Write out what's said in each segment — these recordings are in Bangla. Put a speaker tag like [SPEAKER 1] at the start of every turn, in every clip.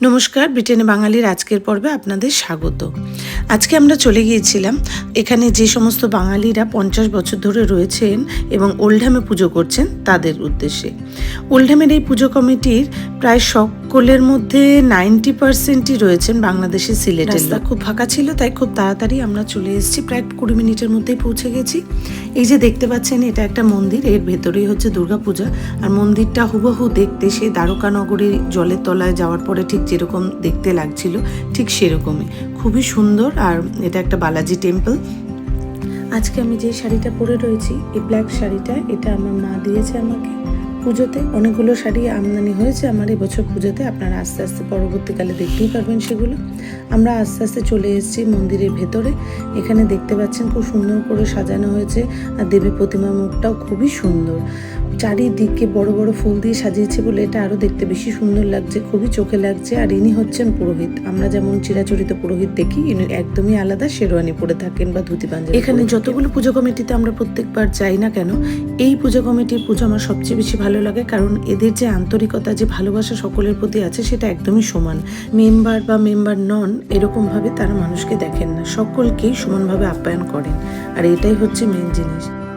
[SPEAKER 1] নমস্কার, ব্রিটেনে বাঙালির আজকের পর্বে আপনাদের স্বাগত। আজকে আমরা চলে গিয়েছিলাম, এখানে যে সমস্ত বাঙালিরা পঞ্চাশ বছর ধরে রয়েছেন এবং ওল্ডহামে পুজো করছেন তাদের উদ্দেশ্যে। ওল্ডহামের এই পুজো কমিটির প্রায় সকলের মধ্যে নাইনটি পার্সেন্টই রয়েছেন বাংলাদেশের সিলেটে রাস্তা খুব ফাঁকা ছিল তাই খুব তাড়াতাড়ি আমরা চলে এসেছি। প্রায় কুড়ি মিনিটের মধ্যেই পৌঁছে গেছি। এই যে দেখতে পাচ্ছেন এটা একটা মন্দির। এর ভেতরেই হচ্ছে দুর্গাপূজা। আর মন্দিরটা হুবহু দেখতে সেই দ্বারকানগরী জলের তলায় যাওয়ার পরে ঠিক যেরকম দেখতে লাগছিল ঠিক সেরকমই। খুবই সুন্দর। আর এটা একটা বালাজি টেম্পল। আজকে আমি যে শাড়িটা পরে রয়েছি এই ব্ল্যাক শাড়িটা এটা আমার মা দিয়েছে আমাকে। পুজোতে অনেকগুলো শাড়ি আমদানি হয়েছে। আমার এবছর পুজোতে আপনারা আস্তে আস্তে পরবর্তীকালে দেখতেই পারবেন সেগুলো। আমরা আস্তে আস্তে চলে এসেছি মন্দিরের ভেতরে। এখানে দেখতে পাচ্ছেন খুব সুন্দর করে সাজানো হয়েছে। আর দেবী প্রতিমা মুখটাও খুবই সুন্দর। চারিদিকে বড় বড় ফুল দিয়ে সাজিয়েছে বলে এটা আরও দেখতে বেশি সুন্দর লাগছে খুবই চোখে লাগছে। আর ইনি হচ্ছেন পুরোহিত। আমরা যেমন চিরাচরিত পুরোহিত দেখি ইনি একদমই আলাদা শেরওয়ানি পরে থাকেন বা ধুতি পাঞ্জাবি এখানে যতগুলো পুজো কমিটিতে আমরা প্রত্যেকবার যাই না কেন এই পুজো কমিটির পুজো আমার সবচেয়ে বেশি ভালো লাগে কারণ এদের যে আন্তরিকতা যে ভালোবাসা সকলের প্রতি আছে সেটা একদমই সমান। মেম্বার বা মেম্বার নন এরকমভাবে তারা মানুষকে দেখেন না। সকলকেই সমানভাবে আপ্যায়ন করেন। আর এটাই হচ্ছে মেন জিনিস।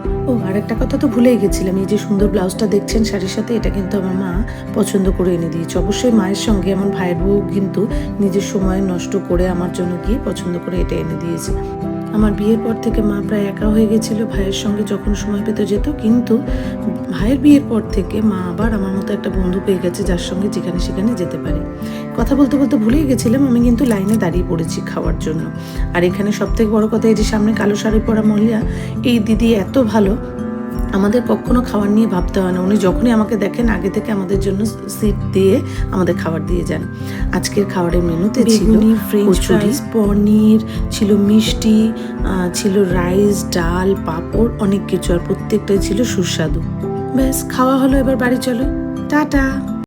[SPEAKER 1] আর একটা কথা তো ভুলেই গেছিলাম, এই যে সুন্দর ব্লাউজটা দেখছেন শাড়ির সাথে, এটা কিন্তু আমার মা পছন্দ করে এনে দিয়েছে। অবশ্যই মায়ের সঙ্গে আমার ভাইয়ের বউ কিন্তু নিজের সময় নষ্ট করে আমার জন্য গিয়ে পছন্দ করে এটা এনে দিয়েছে। আমার বিয়ের পর থেকে মা প্রায় একা হয়ে গেছিল, ভাইয়ের সঙ্গে যখন সময় পেতে যেত, কিন্তু ভাইয়ের বিয়ের পর থেকে মা আবার আমার মতো একটা বন্ধু পেয়ে গেছে যার সঙ্গে যেখানে সেখানে যেতে পারে। কথা বলতে বলতে ভুলেই গেছিলাম, আমি কিন্তু লাইনে দাঁড়িয়ে পড়েছি খাওয়ার জন্য। আর এখানে সব থেকে বড় কথা, এই যে সামনে কালো শাড়ি পরা মহিলা, এই দিদি এত ভালো আমাদের কখনো খাবার নিয়ে ভাবতে হয় না। উনি যখনই আমাকে দেখেন আগে থেকে আমাদের জন্য সিট দিয়ে আমাদের খাবার দিয়ে যান। আজকের খাবারের মেনুতে ছিল ফ্রেঞ্চ পনির ছিল মিষ্টি ছিল রাইস ডাল পাঁপড় অনেক কিছু। আর প্রত্যেকটাই ছিল সুস্বাদু। ব্যাস খাওয়া হলো এবার বাড়ি চলো। টাটা!